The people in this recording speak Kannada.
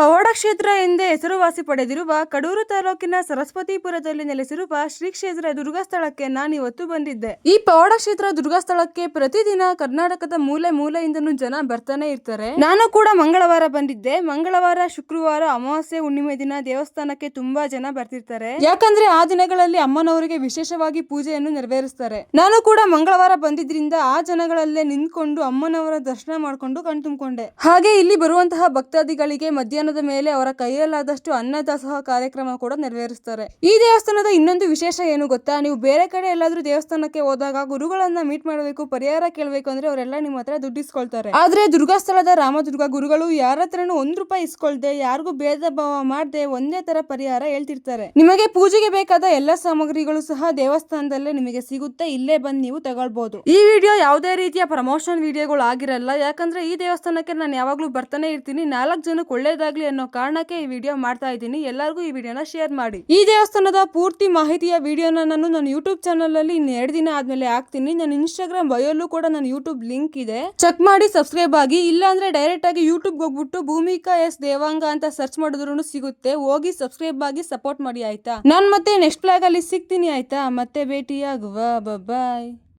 ಪವಾಡ ಕ್ಷೇತ್ರ ಎಂದೇ ಹೆಸರುವಾಸಿ ಪಡೆದಿರುವ ಕಡೂರು ತಾಲೂಕಿನ ಸರಸ್ವತಿಪುರದಲ್ಲಿ ನೆಲೆಸಿರುವ ಶ್ರೀ ಕ್ಷೇತ್ರ ದುರ್ಗಾ ಸ್ಥಳಕ್ಕೆ ನಾನಿವತ್ತು ಬಂದಿದ್ದೆ. ಈ ಪವಾಡ ಕ್ಷೇತ್ರ ದುರ್ಗಾ ಸ್ಥಳಕ್ಕೆ ಪ್ರತಿದಿನ ಕರ್ನಾಟಕದ ಮೂಲೆ ಮೂಲೆಯಿಂದನೂ ಜನ ಬರ್ತಾನೆ ಇರ್ತಾರೆ. ನಾನು ಕೂಡ ಮಂಗಳವಾರ ಬಂದಿದ್ದೆ. ಮಂಗಳವಾರ, ಶುಕ್ರವಾರ ಅಮಾವಾಸ್ಯೆ, ಹುಣ್ಣಿಮೆ ದಿನ ದೇವಸ್ಥಾನಕ್ಕೆ ತುಂಬಾ ಜನ ಬರ್ತಿರ್ತಾರೆ. ಯಾಕಂದ್ರೆ ಆ ದಿನಗಳಲ್ಲಿ ಅಮ್ಮನವರಿಗೆ ವಿಶೇಷವಾಗಿ ಪೂಜೆಯನ್ನು ನೆರವೇರಿಸ್ತಾರೆ. ನಾನು ಕೂಡ ಮಂಗಳವಾರ ಬಂದಿದ್ರಿಂದ ಆ ಜನಗಳಲ್ಲೇ ನಿಂತ್ಕೊಂಡು ಅಮ್ಮನವರ ದರ್ಶನ ಮಾಡ್ಕೊಂಡು ಕಣ್ತುಂಬಿಕೊಂಡೆ. ಹಾಗೆ ಇಲ್ಲಿ ಬರುವಂತಹ ಭಕ್ತಾದಿಗಳಿಗೆ ಮಧ್ಯಾಹ್ನದ ಮೇಲೆ ಅವರ ಕೈಯಲ್ಲಾದಷ್ಟು ಅನ್ನದಾಸೋಹ ಕಾರ್ಯಕ್ರಮ ಕೂಡ ನೆರವೇರಿಸ್ತಾರೆ ಈ ದೇವಸ್ಥಾನದ ಇನ್ನೊಂದು ವಿಶೇಷ ಏನು ಗೊತ್ತಾ? ನೀವು ಬೇರೆ ಕಡೆ ಎಲ್ಲಾದ್ರೂ ದೇವಸ್ಥಾನಕ್ಕೆ ಹೋದಾಗ ಗುರುಗಳನ್ನ ಮೀಟ್ ಮಾಡಬೇಕು, ಪರಿಹಾರ ಕೇಳಬೇಕು ಅಂದ್ರೆ ಅವರೆಲ್ಲ ನಿಮ್ಮ ಹತ್ರ ದುಡ್ಡು ಇಸ್ಕೊಳ್ತಾರೆ. ಆದ್ರೆ ದುರ್ಗಾಸ್ಥಳದ ರಾಮದುರ್ಗ ಗುರುಗಳು ಯಾರ ಹತ್ರನೂ ಒಂದ್ ರೂಪಾಯಿ ಇಸ್ಕೊಳ್ದೆ, ಯಾರಿಗೂ ಭೇದ ಭಾವ ಮಾಡದೆ ಒಂದೇ ತರ ಪರಿಹಾರ ಹೇಳ್ತಿರ್ತಾರೆ. ನಿಮಗೆ ಪೂಜೆಗೆ ಬೇಕಾದ ಎಲ್ಲಾ ಸಾಮಗ್ರಿಗಳು ಸಹ ದೇವಸ್ಥಾನದಲ್ಲೇ ನಿಮಗೆ ಸಿಗುತ್ತೆ, ಇಲ್ಲೇ ಬಂದು ನೀವು ತಗೊಳ್ಬಹುದು ಈ ವಿಡಿಯೋ ಯಾವುದೇ ರೀತಿಯ ಪ್ರಮೋಷನ್ ವಿಡಿಯೋಗಳು ಆಗಿರಲ್ಲ, ಯಾಕಂದ್ರೆ ಈ ದೇವಸ್ಥಾನಕ್ಕೆ ನಾನು ಯಾವಾಗ್ಲೂ ಬರ್ತಾನೆ ಇರ್ತೀನಿ. ನಾಲ್ಕು ಜನಕ್ಕೆ ಒಳ್ಳೇದಾಗ್ಲಿ ಅನ್ನೋ ಕಾರಣಕ್ಕೆ ಈ ವಿಡಿಯೋ ಮಾಡ್ತಾ ಇದ್ದೀನಿ. ಎಲ್ಲರಿಗೂ ಈ ವಿಡಿಯೋನ ಶೇರ್ ಮಾಡಿ. ಈ ದೇವಸ್ಥಾನದ ಪೂರ್ತಿ ಮಾಹಿತಿಯ ವಿಡಿಯೋನ ನಾನು ನನ್ನ ಯೂಟ್ಯೂಬ್ ಚಾನಲ್ ಅಲ್ಲಿ ಇನ್ನು ಎರಡು ದಿನ ಆದ್ಮೇಲೆ ಹಾಕ್ತೀನಿ. ನನ್ನ ಇನ್ಸ್ಟಾಗ್ರಾಮ್ ಬಯೋಲ್ಲೂ ಕೂಡ ನನ್ನ ಯೂಟ್ಯೂಬ್ ಲಿಂಕ್ ಇದೆ. ಚೆಕ್ ಮಾಡಿ ಸಬ್ಸ್ಕ್ರೈಬ್ ಆಗಿ. ಇಲ್ಲ ಅಂದ್ರೆ ಡೈರೆಕ್ಟ್ ಆಗಿ ಯೂಟ್ಯೂಬ್ ಹೋಗ್ಬಿಟ್ಟು ಭೂಮಿಕಾ ಎಸ್ ದೇವಾಂಗ ಅಂತ ಸರ್ಚ್ ಮಾಡಿದ್ರು ಸಿಗುತ್ತೆ. ಹೋಗಿ ಸಬ್ಸ್ಕ್ರೈಬ್ ಆಗಿ ಸಪೋರ್ಟ್ ಮಾಡಿ, ಆಯ್ತಾ? ನಾನು ಮತ್ತೆ ನೆಕ್ಸ್ಟ್ ಫ್ಲಾಗ್ ಅಲ್ಲಿ ಸಿಗ್ತೀನಿ, ಆಯ್ತಾ? ಮತ್ತೆ ಭೇಟಿಯಾಗುವ. ಬಾಯ್